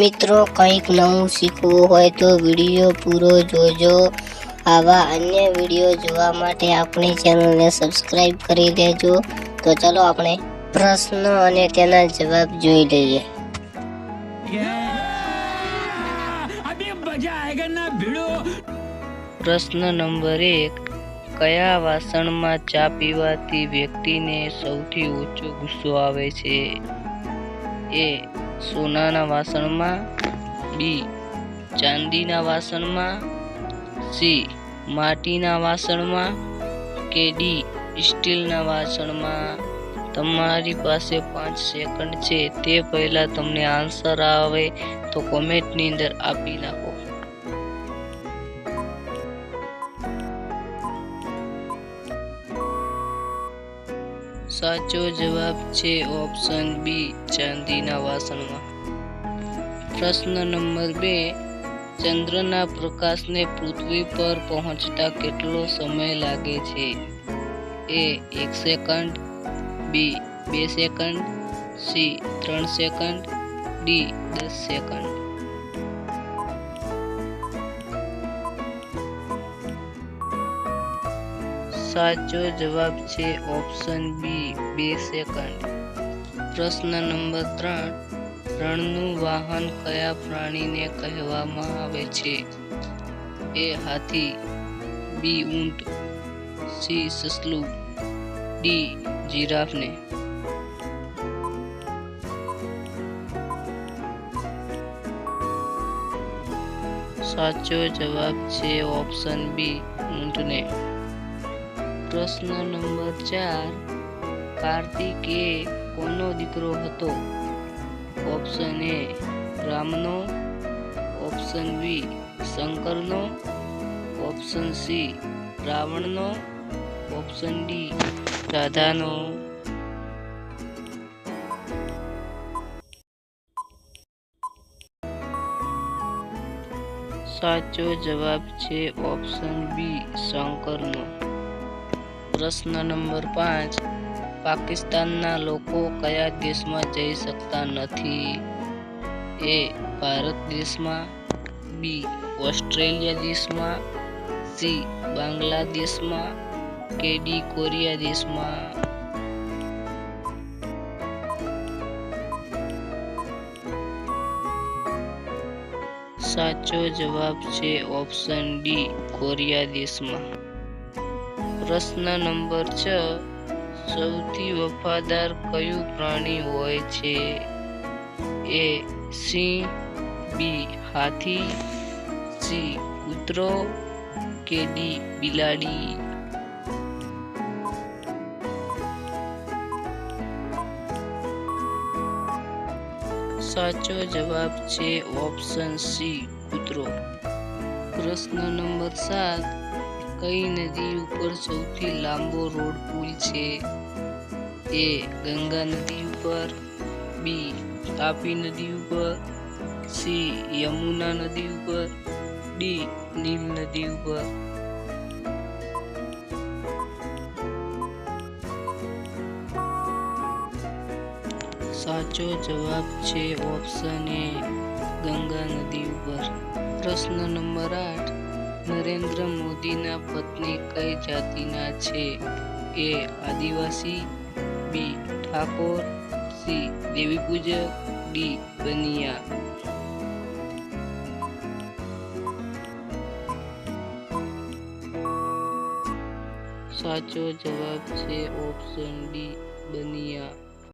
મિત્રો કંઈક નવું શીખવું હોય તો વીડિયો પૂરો જોજો. આવા અન્ય વીડિયો જોવા માટે આપણી ચેનલને સબસ્ક્રાઈબ કરી દેજો. તો ચલો આપણે પ્રશ્નો અને તેના જવાબ જોઈ લઈએ. પ્રશ્ન નંબર એક કયા વાસણમાં ચા પીવાથી વ્યક્તિને સૌથી ઓછો ગુસ્સો આવે છે? એ સોનાના વાસણમાં, બી, ચાંદીના વાસણમાં, સી, માટીના વાસણમાં કે ડી, સ્ટીલના વાસણમાં. તમારી પાસે પાંચ સેકન્ડ છે, તે પહેલાં તમને આન્સર આવે તો કોમેન્ટની અંદર આપી નાખો. સાચો જવાબ છે ઓપ્શન બી ચાંદીના વાસણમાં. પ્રશ્ન નંબર બે, ચંદ્રના પ્રકાશને પૃથ્વી પર પહોંચતા કેટલો સમય લાગે છે? એ એક સેકન્ડ, બી બે સેકન્ડ, સી ત્રણ સેકન્ડ, ડી દસ સેકન્ડ. સાચો જવાબ છે ઓપ્શન બી બે સેકન્ડ પ્રશ્ન નંબર ત્રણ, રણનું વાહન કયા પ્રાણીને કહેવામાં આવે છે? એ હાથી બી ઊંટ સી સસલું ડી જીરાફને. સાચો જવાબ છે ઓપ્શન બી ઊંટને. પ્રશ્ન નંબર ચાર, કાર્તિક એ કોનો દીકરો હતો? ઓપ્શન એ રામનો ઓપ્શન બી શંકરનો ઓપ્શન સી રાવણનો ઓપ્શન ડી રાધાનો. સાચો જવાબ છે ઓપ્શન બી શંકરનો. પ્રશ્ન નંબર પાંચ. પાકિસ્તાનના લોકો કયા દેશમાં જઈ શકતા નથી? એ ભારત દેશમાં, બી ઓસ્ટ્રેલિયા દેશમાં, સી બાંગ્લાદેશમાં, કે ડી કોરિયા દેશમાં? સાચો જવાબ છે ઓપ્શન ડી કોરિયા દેશમાં. પ્રશ્ન નંબર છ. સૌથી વફાદાર કયું પ્રાણી હોય છે? એ, સિંહ, બી, હાથી, સી, કૂતરો કે ડી, બિલાડી? સાચો જવાબ છે ઓપ્શન સી, કૂતરો. પ્રશ્ન નંબર સાત. કઈ નદી ઉપર સૌથી લાંબો રોડ પુલ છે? એ ગંગા નદી ઉપર, બી તાપી નદી ઉપર, સી યમુના નદી ઉપર, ડી નીલ નદી ઉપર. સાચો જવાબ છે ઓપ્શન એ ગંગા નદી ઉપર. પ્રશ્ન નંબર આઠ. નરેન્દ્ર મોદીના પત્ની કઈ જાતિના છે? A Adivasi, B Thakor, C Devi Pujak, D Baniya સાચો જવાબ છે ઓપ્શન ડી બનિયા